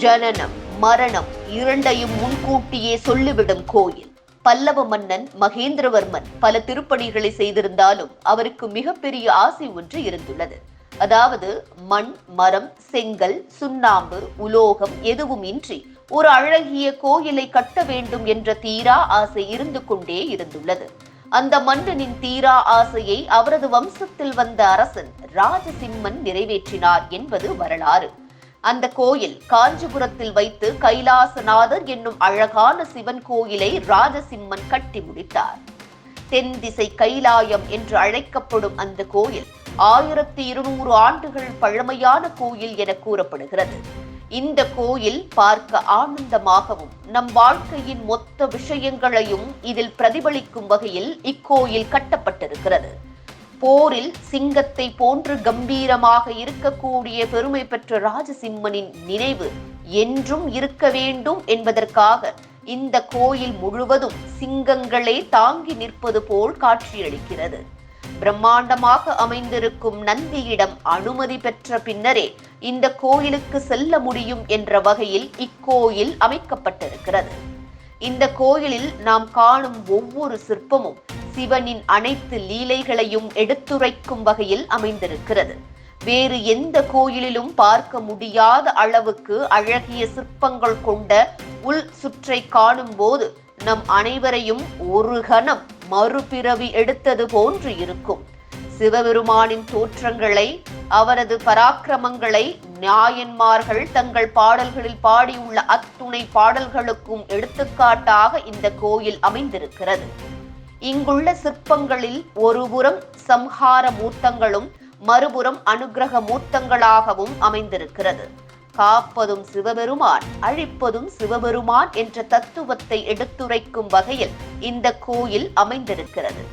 ஜனனம் மரணம் இரண்டையும் முன்கூட்டியே சொல்லிவிடும் கோயில். பல்லவ மன்னன் மகேந்திரவர்மன் பல திருப்பணிகளை செய்திருந்தாலும் அவருக்கு மிகப்பெரிய ஆசை ஒன்று இருந்துள்ளது. அதாவது மண் மரம் செங்கல் சுண்ணாம்பு உலோகம் எதுவும் இன்றி ஒரு அழகிய கோயிலை கட்ட வேண்டும் என்ற தீரா ஆசை இருந்து கொண்டே இருந்துள்ளது. அந்த மன்னனின் தீரா ஆசையை அவரது வம்சத்தில் வந்த அரசன் ராஜசிம்மன் நிறைவேற்றினார் என்பது வரலாறு. அந்த கோயில் காஞ்சிபுரத்தில் வைத்து கைலாசநாதர் என்னும் அழகான சிவன் கோயிலை ராஜசிம்மன் கட்டி முடித்தார். தென் திசை கைலாயம் என்று அழைக்கப்படும் அந்த கோயில் ஆயிரத்தி இருநூறு ஆண்டுகள் பழமையான கோயில் என கூறப்படுகிறது. இந்த கோயில் பார்க்க ஆனந்தமாகவும் நம் வாழ்க்கையின் மொத்த விஷயங்களையும் இதில் பிரதிபலிக்கும் வகையில் இக்கோயில் கட்டப்பட்டிருக்கிறது. போரில் சிங்கத்தை போன்று கம்பீரமாக இருக்கக்கூடிய பெருமை பெற்ற ராஜசிம்மனின் நினைவு என்றும் இருக்க வேண்டும் என்பதற்காக இந்த கோயில் முழுவதும் சிங்கங்களே தாங்கி நிற்பது போல் காட்சியளிக்கிறது. பிரம்மாண்டமாக அமைந்திருக்கும் நந்தியிடம் அனுமதி பெற்ற பின்னரே இந்த கோயிலுக்கு செல்ல முடியும் என்ற வகையில் இக்கோயில் அமைக்கப்பட்டிருக்கிறது. இந்த கோயிலில் நாம் காணும் ஒவ்வொரு சிற்பமும் சிவனின் அனைத்து லீலைகளையும் எடுத்துரைக்கும் வகையில் அமைந்திருக்கிறது. வேறு எந்த கோயிலிலும் பார்க்க முடியாத அளவுக்கு அழகிய சிற்பங்கள் கொண்ட உள் சுற்றை காணும் போது நம் அனைவரையும் ஒரு கணம் மறுபிறவி எடுத்தது போன்று இருக்கும். சிவபெருமானின் தோற்றங்களை அவரது பராக்கிரமங்களை நாயன்மார்கள் தங்கள் பாடல்களில் பாடியுள்ள அத்துணை பாடல்களுக்கும் எடுத்துக்காட்டாக இந்த கோயில் அமைந்திருக்கிறது. இங்குள்ள சிற்பங்களில் ஒருபுறம் சம்ஹார மூர்த்தங்களும் மறுபுறம் அனுகிரக மூர்த்தங்களாகவும் அமைந்திருக்கிறது. காப்பதும் சிவபெருமான் அழிப்பதும் சிவபெருமான் என்ற தத்துவத்தை எடுத்துரைக்கும் வகையில் இந்த கோயில் அமைந்திருக்கிறது.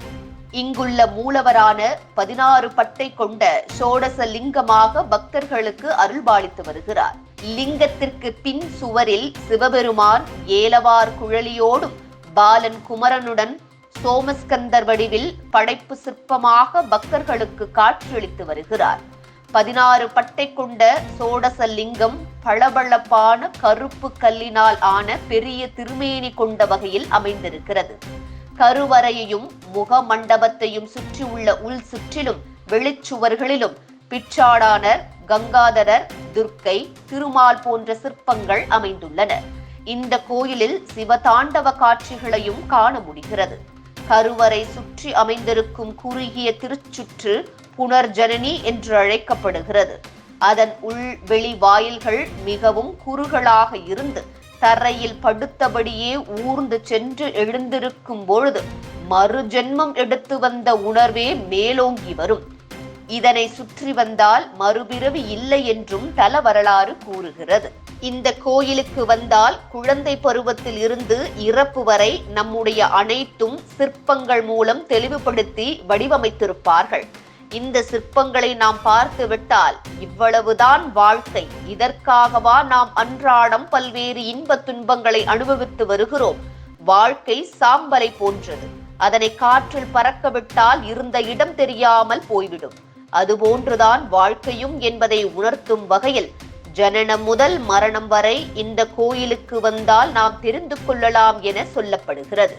இங்குள்ள மூலவரான பதினாறு பட்டை கொண்ட சோடச லிங்கமாக பக்தர்களுக்கு அருள்பாலித்து வருகிறார். லிங்கத்திற்கு பின் சுவரில் சிவபெருமான் ஏலவார் குழலியோடும் பாலன் குமரனுடன் சோமஸ்கந்தர் வடிவில் படைப்பு சிற்பமாக பக்தர்களுக்கு காட்சியளித்து வருகிறார். பதினாறு பட்டை கொண்ட சோடசலிங்கம் பளபளப்பான கருப்பு கல்லினால் ஆன பெரிய திருமேனி கொண்ட வகையில் அமைந்திருக்கிறது. கருவறையையும் முக மண்டபத்தையும் சுற்றியுள்ள உள் சுற்றிலும் வெளிச்சுவர்களிலும் பிச்சாடானர் கங்காதரர் துர்க்கை திருமால் போன்ற சிற்பங்கள் அமைந்துள்ளன. இந்த கோயிலில் சிவதாண்டவ காட்சிகளையும் காண முடிகிறது. கருவறை சுற்றி அமைந்திருக்கும் குறுகிய திருச்சுற்று புனர்ஜனனி என்று அழைக்கப்படுகிறது. அதன் உள் வெளி வாயில்கள் மிகவும் குறுகளாக இருந்து தரையில் படுத்தபடியே ஊர்ந்து சென்று எழுந்திருக்கும் பொழுது மறுஜென்மம் எடுத்து வந்த உணர்வே மேலோங்கி வரும். இதனை சுற்றி வந்தால் மறுபிறவி இல்லை என்றும் தல வரலாறு கூறுகிறது. இந்த கோயிலுக்கு வந்தால் குழந்தை பருவத்தில் இருந்து இறப்பு வரை நம்முடைய அனைத்தும் சிற்பங்கள் மூலம் தெளிவுபடுத்தி வடிவமைத்திருப்பார்கள். இந்த சிற்பங்களை நாம் பார்த்து விட்டால் இவ்வளவுதான் வாழ்க்கை. இதற்காகவா நாம் அன்றாடம் பல்வேறு இன்ப துன்பங்களை அனுபவித்து வருகிறோம். வாழ்க்கை சாம்பலை போன்றது. அதனை காற்றில் பறக்க விட்டால் இருந்த இடம் தெரியாமல் போய்விடும். அதுபோன்றுதான் வாழ்க்கையும் என்பதை உணர்த்தும் வகையில் ஜனனம் முதல் மரணம் வரை இந்த கோயிலுக்கு வந்தால் நாம் தெரிந்து கொள்ளலாம் என சொல்லப்படுகிறது.